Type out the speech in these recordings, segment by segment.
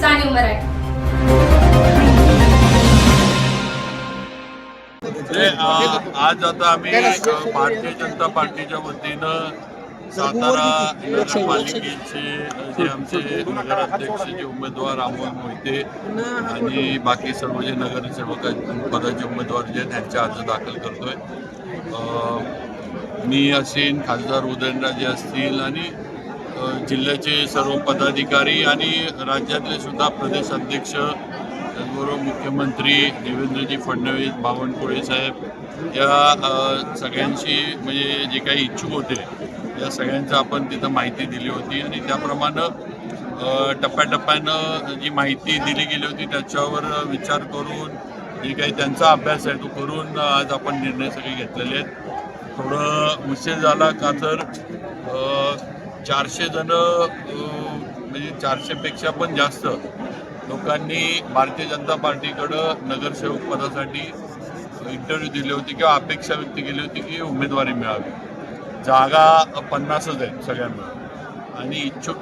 Channel जाणीव मराठी. ते, आज आता आम्ही भारतीय जनता पार्टीच्या वतीनं सातारा नगरपालिकेचे जे आमचे नगराध्यक्ष जे उमेदवार अमोल मोहिते आणि बाकी सर्व जे नगरसेवक पदाचे उमेदवार जे त्यांचे अर्ज दाखल करतोय. मी असेन खासदार उदयनराजे असतील आणि जिल्ह्याचे सर्व पदाधिकारी आणि राज्यातले सुद्धा प्रदेश अध्यक्ष त्याचबरोबर मुख्यमंत्री देवेंद्रजी फडणवीस बावनकुळे साहेब या सगळ्यांशी म्हणजे जे काही इच्छुक होते या सगळ्यांचं आपण तिथं माहिती दिली होती आणि त्याप्रमाणे टप्प्याटप्प्यानं जी माहिती दिली गेली होती त्याच्यावर विचार करून जे काही त्यांचा अभ्यास आहे तो करून आज आपण निर्णय सगळे घेतलेले आहेत. थोडं उशीर झाला का तर चारशे जण म्हणजे चारशेपेक्षा पण जास्त लोकांनी भारतीय जनता पार्टीकडं नगरसेवक पदासाठी इंटरव्ह्यू दिले होते किंवा अपेक्षा व्यक्त केली होती की उमेदवारी मिळावी. जागा पन्नासच आहेत सगळ्यांना. आणि इच्छुक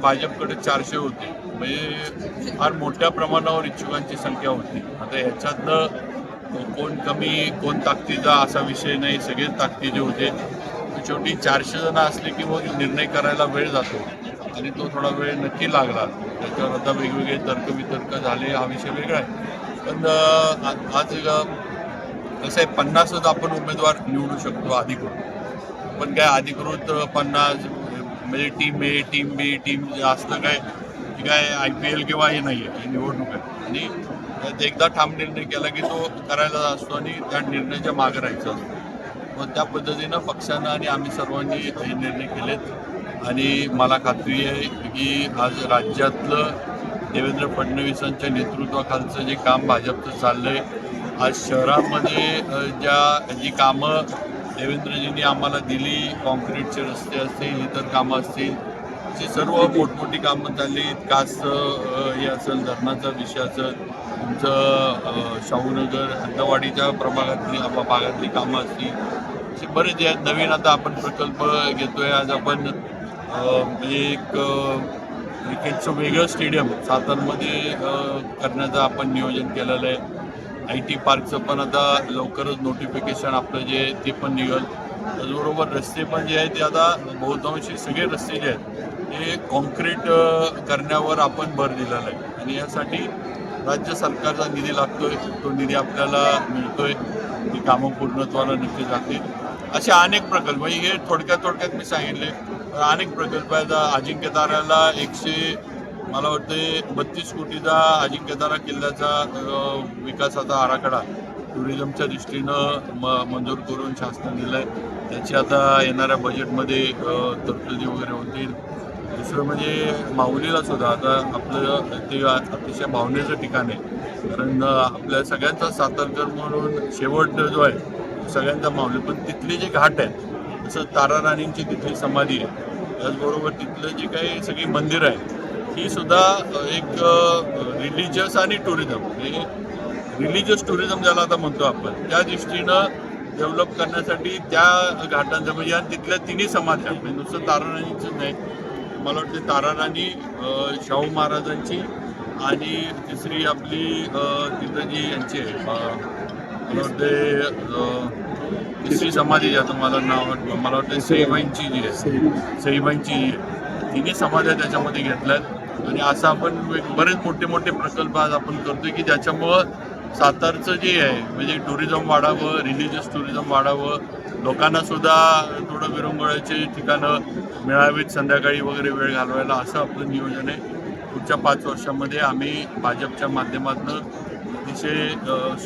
भाजपकडे चारशे होते. म्हणजे फार मोठ्या प्रमाणावर इच्छुकांची संख्या होती. आता ह्याच्यातनं कोण कमी कोण ताकदीचा असा विषय नाही. सगळेच ताकदीचे होते. शेवटी चारशे जण असले की मग निर्णय करायला वेळ जातो. आणि तो थोडा वेळ नक्की लागला. त्याच्यावर आता वेगवेगळे तर्कवितर्क झाले हा विषय वेगळा आहे. पण आज कसं आहे पन्नासच आपण उमेदवार निवडू शकतो अधिकृत. पण काय अधिकृत पन्नास म्हणजे team A team B team असतं काय काय आय पी एल किंवा हे नाही आहे निवडणूक आहे. आणि एकदा ठाम निर्णय केला की तो करायला असतो आणि त्या निर्णयाच्या मागे राहायचा असतो. व त्या पद्धतीनं पक्षानं आणि आम्ही सर्वांनी हे निर्णय केलेत. आणि मला खात्री आहे की आज राज्यातलं देवेंद्र फडणवीसांच्या नेतृत्वाखालचं जे काम भाजपचं चाललं आहे आज शहरामध्ये ज्या जी कामं देवेंद्रजींनी आम्हाला दिली कॉन्क्रीटचे रस्ते असतील इतर कामं असतील अशी सर्व मोठमोठी कामं चालली. कासचं हे असेल धरणाचा विषय असेल तुमचं शाहूनगर हद्दवाडीच्या प्रभागातली भागातली कामं असतील. असे बरेच जे आहेत. नवीन आता आपण प्रकल्प घेतोय. आज आपण म्हणजे एक क्रिकेटचं वेगळं स्टेडियम सातारमध्ये करण्याचं आपण नियोजन केलेलं आहे. आय टी पार्कचं पण आता लवकरच नोटिफिकेशन आपलं जे आहे ते पण निघल. त्याचबरोबर रस्ते पण जे आहेत ते आता बहुतांशी सगळे रस्ते जे आहेत हे कॉन्क्रीट करण्यावर आपण भर दिलेला आहे आणि यासाठी राज्य सरकारचा निधी लागतोय. तो निधी आपल्याला मिळतोय. ती कामं पूर्णत्वाला नक्की जातील. असे अनेक प्रकल्प. म्हणजे हे थोडक्यात थोडक्यात मी सांगितले. अनेक प्रकल्प आहेत. अजिंक्य ताऱ्याला एकशे मला वाटते बत्तीस कोटीचा अजिंक्यतारा किल्ल्याचा विकासाचा आराखडा टुरिझमच्या दृष्टीनं म मंजूर करून शासनाने दिलं आहे त्याची आता येणाऱ्या बजेटमध्ये तरतुदी वगैरे होतील. दुसरं म्हणजे माऊलीला सुद्धा आता आपलं ते अतिशय भावनेचं ठिकाण आहे. कारण आपल्या सगळ्यांचा सातारकर म्हणून शेवट जो आहे सगळ्यांचा माऊली पण तिथले जे घाट आहेत जसं तारा राणींची तिथली समाधी आहे त्याचबरोबर तिथलं जे काही सगळी मंदिरं आहेत ही सुद्धा एक रिलिजियस आणि टुरिझम म्हणजे रिलिजियस टुरिझम ज्याला आता म्हणतो आपण त्या दृष्टीनं डेव्हलप करण्यासाठी त्या घाटांचं म्हणजे आणि तिथल्या तिन्ही समाध्या म्हणजे नुसतं ताराराणीचं नाही मला वाटते ताराराणी शाहू महाराजांची आणि तिसरी आपली तिथं जी यांची आहे. मला वाटते तिसरी समाधी जी आता मला नाव मला वाटतं सईबाईंची जी आहे. सईबाईंची जी आहे. तिन्ही समाध्या त्याच्यामध्ये घेतल्यात. आणि असं आपण बरेच मोठे मोठे प्रकल्प आज आपण करतोय की ज्याच्यामुळं सातारचं जे आहे म्हणजे टुरिझम वाढावं रिलिजियस टुरिझम वाढावं लोकांना सुद्धा थोडं विरंगुळ्याची ठिकाणं मिळावीत संध्याकाळी वगैरे वेळ घालवायला असं आपलं नियोजन आहे. पुढच्या पाच वर्षामध्ये आम्ही भाजपच्या माध्यमातून अतिशय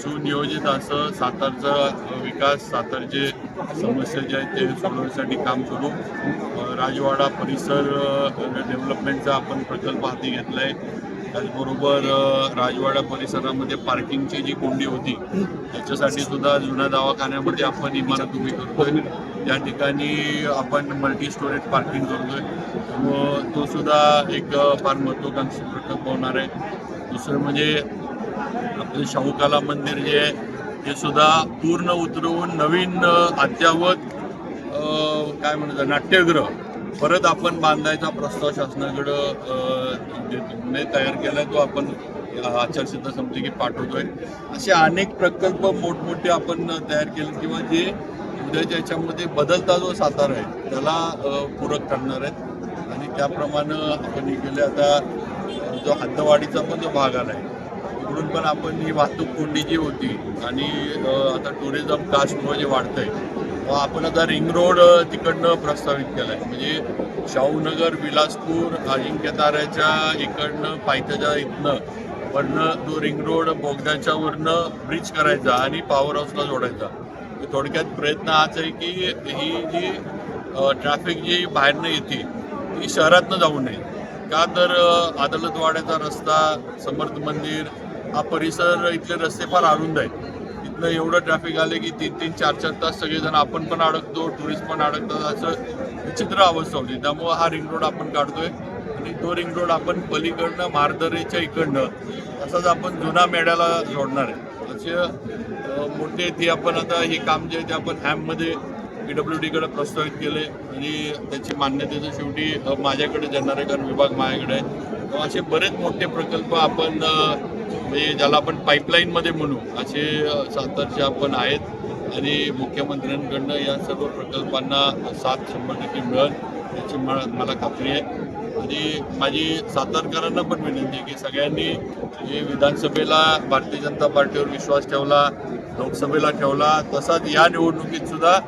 सुनियोजित असं सातारचा विकास सातारचे समस्या जे आहेत ते सोडवण्यासाठी काम करू. राजवाडा परिसर डेव्हलपमेंटचा आपण प्रकल्प हाती घेतला आहे त्याचबरोबर राजवाडा परिसरामध्ये पार्किंगची जी कोंडी होती त्याच्यासाठी सुद्धा जुन्या दवाखान्यामध्ये आपण इमारत उभी करतोय. त्या ठिकाणी आपण मल्टी स्टोरेज पार्किंग करतोय. व तो सुद्धा एक फार महत्त्वाकांक्षी प्रकल्प होणार आहे. दुसरं म्हणजे आपलं शाहूकाला मंदिर जे आहे ते सुद्धा पूर्ण उतरवून नवीन अद्यावत अद्ययावत काय म्हणतात नाट्यगृह परत आपण बांधायचा प्रस्ताव शासनाकडं तयार केला तो आपण अ, आचारसंहिता समिती पाठवतोय. असे अनेक प्रकल्प मोठमोठे आपण तयार केले किंवा जे उद्याच्या याच्यामध्ये बदलता जो सातारा आहे त्याला पूरक ठरणार आहेत. आणि त्याप्रमाणे आपण हे केले आता जो हद्दवाडीचा पण जो भाग आला आहे तिकडून पण आपण ही वाहतूक कोंडी जी होती आणि आता टुरिझम कास्टमुळे जे वाढतंय आपण आता रिंग रोड तिकडनं प्रस्तावित केला आहे म्हणजे शाहूनगर विलासपूर अजिंक्य ताऱ्याच्या इकडनं पायथ्याच्या इथनं वरनं तो रिंग रोड बोगद्याच्या वरनं ब्रिज करायचा आणि पॉवर हाऊसला जोडायचा. थोडक्यात प्रयत्न हाच आहे की ही जी ट्रॅफिक जी बाहेरनं येते ती शहरातनं जाऊ नये. का तर अदालतवाड्याचा रस्ता समर्थ मंदिर हा परिसर इथले रस्ते फार अरुंद आहेत. इथनं एवढं ट्रॅफिक आले की तीन तीन चार चार तास सगळेजण आपण पण अडकतो टुरिस्ट पण अडकतात. असं विचित्र अवस्था होती. त्यामुळं हा रिंग रोड आपण काढतोय. आणि तो रिंग रोड आपण पलीकडनं मारदरेच्या इकडनं असाच आपण जुना मेढ्याला जोडणार आहे. असे मोठे ते आपण आता हे काम जे आहे ते आपण हॅममध्ये पी डब्ल्यू डीकडे प्रस्तावित केले आणि त्याची मान्यतेचं शेवटी अ, माझ्याकडे कारण विभाग माझ्याकडे आहे. असे बरेच मोठे प्रकल्प आपण म्हणजे ज्याला आपण पाईपलाईनमध्ये म्हणू असे सातारचे आपण आहेत. आणि मुख्यमंत्र्यांकडनं या सर्व प्रकल्पांना साथ शंभर टक्के मिळेल याची मला मला खात्री आहे. आणि माझी सातारकरांना पण विनंती आहे की सगळ्यांनी हे विधानसभेला भारतीय जनता पार्टीवर विश्वास ठेवला लोकसभेला ठेवला तसाच या निवडणुकीत सुद्धा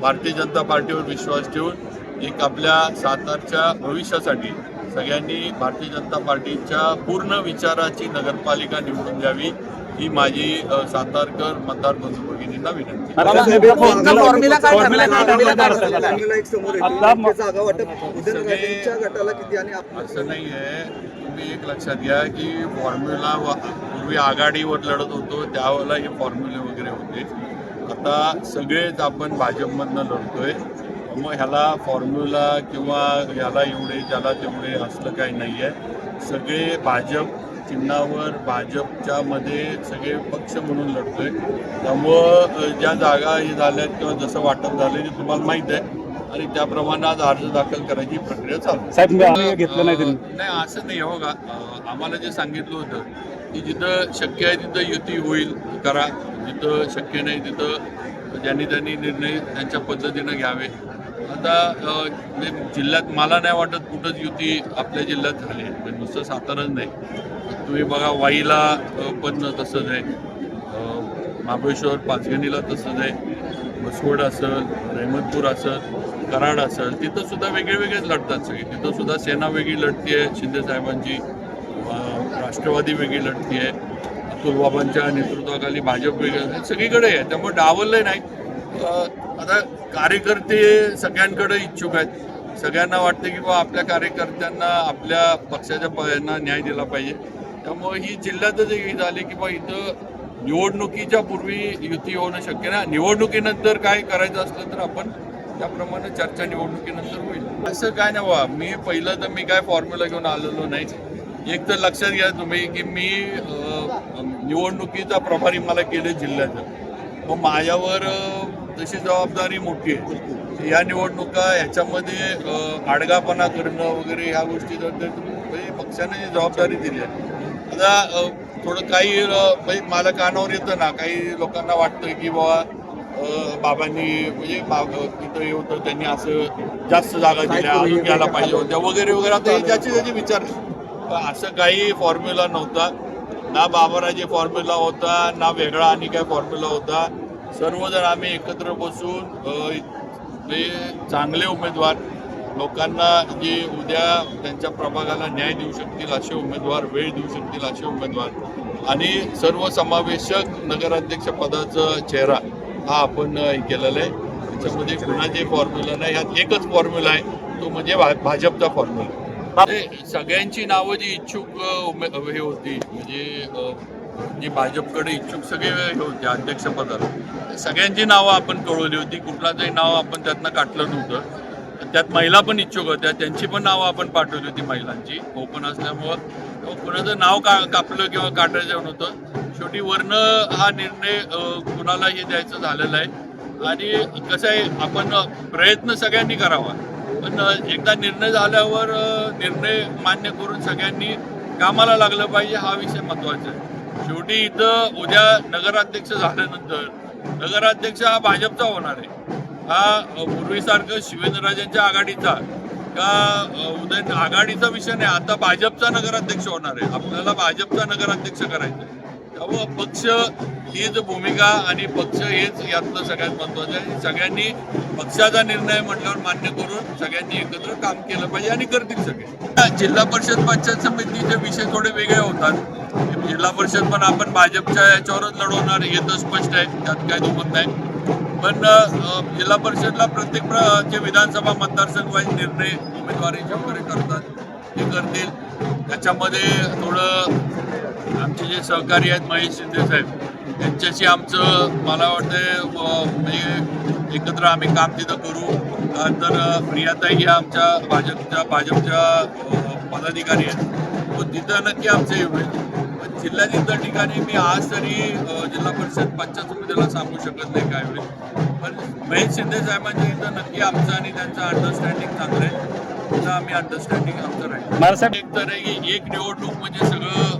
भारतीय जनता पार्टीवर विश्वास ठेवून एक आपल्या सातारच्या भविष्यासाठी सगळ्यांनी भारतीय जनता पार्टीच्या पूर्ण विचाराची नगरपालिका निवडून द्यावी ही माझी अ, सातारकर मतदार बंधू भगिनींना विनंती नेमका फॉर्म्युला काय ठरलाय? फॉर्म्युला काय ठरलाय? फॉर्म्युला एक समोर येते. आता नेमके जागा वाटप उदयनराजेंच्या गटाला किती आणि आप- असं नाही आहे तुम्ही एक लक्षात घ्या की फॉर्म्युला व- पूर्वी आघाडीवर लढत होतो त्यावेळेला हे फॉर्म्युले वगैरे होते. आता सगळेच आपण भाजपमधनं लढतोय. मग ह्याला फॉर्म्युला किंवा ह्याला एवढे त्याला तेवढे असलं काही नाही आहे सगळे भाजप चिन्हावर भाजपच्या मध्ये सगळे पक्ष म्हणून लढतोय. त्यामुळं ज्या जागा हे झाल्यात किंवा जसं वाटप झालं ते तुम्हाला माहीत आहे. आणि त्याप्रमाणे आज अर्ज दाखल करायची प्रक्रिया चालू आहे. साहेब घेतलं नाही नाही असं नाही हो का? आम्हाला जे सांगितलं होतं की जिथं शक्य आहे तिथं युती होईल करा. जिथं शक्य नाही तिथं ज्यांनी त्यांनी निर्णय त्यांच्या पद्धतीनं घ्यावे. आता म्हणजे जिल्ह्यात मला नाही वाटत कुठंच युती आपल्या जिल्ह्यात झाली. आहे नुसतं साताराच नाही. तुम्ही बघा वाईला पण तसंच आहे. महाबळेश्वर पाचगणीला तसंच आहे. मसवड असेल रहमतपूर असेल कराड असेल तिथं सुद्धा वेगळे वेगळेच लढतात सगळे. तिथं सुद्धा सेना वेगळी लढती आहे शिंदे साहेबांची. राष्ट्रवादी वेगळी लढती आहे. अतुल बाबांच्या नेतृत्वाखाली भाजप वेगळं सगळीकडे आहे. त्यामुळे डावललं नाही. आता कार्यकर्ते सगळ्यांकडे इच्छुक आहेत. सगळ्यांना वाटतं की बा आपल्या कार्यकर्त्यांना आपल्या पक्षाच्या प- यांना न्याय दिला पाहिजे. त्यामुळे ही जिल्ह्यातच एक ही झाली की बा इथं निवडणुकीच्या पूर्वी युती होणं शक्य नाही. निवडणुकीनंतर काय करायचं असलं तर आपण त्याप्रमाणे चर्चा निवडणुकीनंतर होईल. असं काय नाही बा मी पहिलं तर मी काय फॉर्म्युला घेऊन आलेलो नाही. एक तर लक्षात घ्या तुम्ही की मी निवडणुकीचा प्रभारी मला केले जिल्ह्याचं मग माझ्यावर तशी जबाबदारी मोठी आहे. या निवडणुका ह्याच्यामध्ये आडगापणा करणं वगैरे ह्या गोष्टी म्हणजे पक्षाने जी जबाबदारी दिली आहे. आता थोडं काही म्हणजे मला कानावर येतं ना काही लोकांना वाटतं की बाबा बाबांनी म्हणजे बाब तिथं हे होतं त्यांनी असं जास्त जागा दिल्या अजून घ्यायला पाहिजे होत्या वगैरे वगैरे. आता हे ज्याचे त्याचे विचार असं काही फॉर्म्युला नव्हता. ना बाबाराजे फॉर्म्युला होता ना वेगळा आणि काय फॉर्म्युला होता. सर्वजण आम्ही एकत्र बसून ते चांगले उमेदवार लोकांना जे उद्या त्यांच्या प्रभागाला न्याय देऊ शकतील असे उमेदवार वेळ देऊ शकतील असे उमेदवार आणि सर्वसमावेशक नगराध्यक्ष पदाचा चेहरा हा आपण हे केलेला आहे. त्याच्यामध्ये कुणाचे फॉर्म्युला नाही ह्यात एकच फॉर्म्युला आहे. तो म्हणजे भा- भाजपचा फॉर्म्युला सगळ्यांची नावं जी इच्छुक उमे हे होती म्हणजे जी भाजपकडे इच्छुक सगळे हे होते अध्यक्षपदाला. सगळ्यांची नावं आपण कळवली होती कुठलाचही नाव आपण त्यातनं काटलं नव्हतं. त्यात महिला पण इच्छुक होत्या त्यांची पण नावं आपण पाठवली होती महिलांची. ओपन असल्यामुळं कुणाचं नाव का कापलं किंवा काटायचं नव्हतं. शेवटी वर्ण हा निर्णय कुणालाही द्यायचा झालेला आहे. आणि कसं आहे आपण प्रयत्न सगळ्यांनी करावा. पण एकदा निर्णय झाल्यावर निर्णय मान्य करून सगळ्यांनी कामाला लागलं पाहिजे हा विषय महत्त्वाचा आहे. शेवटी इथं उद्या नगराध्यक्ष झाल्यानंतर नगराध्यक्ष हा भाजपचा होणार आहे. हा पूर्वीसारखं शिवेंद्रराजांच्या आघाडीचा का उदय आघाडीचा विषय नाही आता भाजपचा नगराध्यक्ष होणार आहे. आपल्याला भाजपचा नगराध्यक्ष करायचा आहे. त्यामुळं पक्ष हीच भूमिका आणि पक्ष हेच यातलं सगळ्यात महत्वाचं आहे. सगळ्यांनी पक्षाचा निर्णय म्हटल्यावर मान्य करून सगळ्यांनी एकत्र काम केलं पाहिजे आणि करतील सगळे. जिल्हा परिषद पंचायत समितीचे विषय थोडे वेगळे होतात. जिल्हा परिषद पण आपण भाजपच्या याच्यावरच लढवणार हे तर स्पष्ट आहे त्यात काही दुमत नाही पण जिल्हा परिषदला प्रत्येक प्र- जे विधानसभा मतदारसंघ निर्णय उमेदवारीचे वगैरे करतात ते करतील. त्याच्यामध्ये थोडं आमचे जे सहकारी आहेत महेश शिंदे साहेब त्यांच्याशी आमचं मला वाटतं म्हणजे एकत्र आम्ही काम तिथं करू. तर प्रियाताई ह्या आमच्या भाजपच्या भाजपच्या पदाधिकारी आहेत. तिथं नक्की आमचे हे होईल पण जिल्ह्यात इतर ठिकाणी मी आज तरी जिल्हा परिषद पंचायत समितीला सांगू शकत नाही काय होईल पण महेश शिंदे साहेबांच्या इथं नक्की आमचं आणि त्यांचं अंडरस्टँडिंग चांगलं आहे. तिथं आम्ही अंडरस्टँडिंग आमचं राहील. एक तर आहे की एक निवडणूक म्हणजे सगळं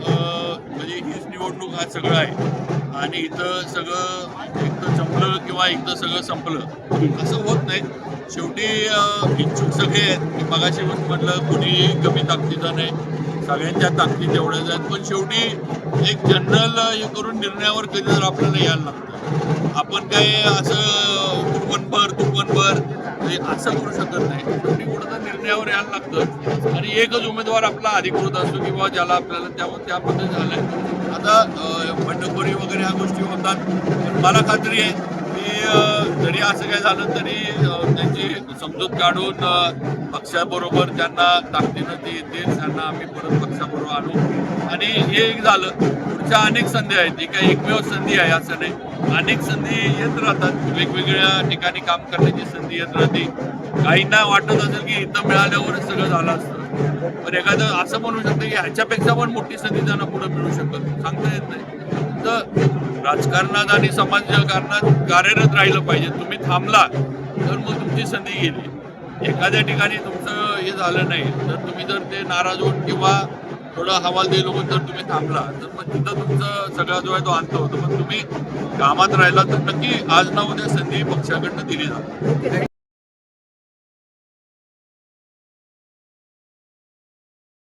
म्हणजे हीच निवडणूक हा सगळं आहे. आणि इथं सगळं एकतर जमलं किंवा एकतर सगळं संपलं. असं होत नाही. शेवटी इच्छुक सगळे आहेत. मगाशी पण म्हटलं कोणी कमी ताकदीचं नाही. सगळ्यांच्या ताकदी तेवढ्याच आहेत पण शेवटी एक जनरल हे करून निर्णयावर कधी जर आपल्याला यायला लागतं आपण काय असं तू तुपणभर हे असं करू शकत नाही. शेवटी कुठं निर्णयावर यायला लागतं. आणि एकच उमेदवार आपला अधिकृत असतो किंवा ज्याला आपल्याला त्या त्या पद्धती झालंय. आता बंडखोरी वगैरे ह्या गोष्टी होतात. पण मला खात्री आहे की जरी असं काय झालं तरी त्यांची समजूत काढून पक्षाबरोबर त्यांना ताकदीनं ते येतील त्यांना आम्ही परत पक्षाबरोबर आणू. आणि हे एक झालं. पुढच्या अनेक संधी आहेत. ही काही एकमेव संधी आहे असं नाही. अनेक संधी येत राहतात. वेगवेगळ्या ठिकाणी काम करण्याची संधी येत राहते. काहींना वाटत असेल की इथं मिळाल्यावरच सगळं झालं असतं. पण एखादं असं म्हणू शकतं की ह्याच्यापेक्षा पण मोठी संधी त्यांना पुढे मिळू शकत सांगता येत नाही. तर राजकारणात आणि समाजकारणात कार्यरत राहिलं पाहिजे. तुम्ही थांबला तर मग तुमची संधी गेली. एखाद्या ठिकाणी तुमचं हे झालं नाही तर तुम्ही जर ते नाराज होऊन किंवा थोडं हवाल दिलं होऊन जर तुम्ही थांबला तर मग तिथं तुमचा सगळा जो आहे तो अंत होतो. पण तुम्ही कामात राहिला तर नक्की आज ना उद्या संधी पक्षाकडनं दिली जाते.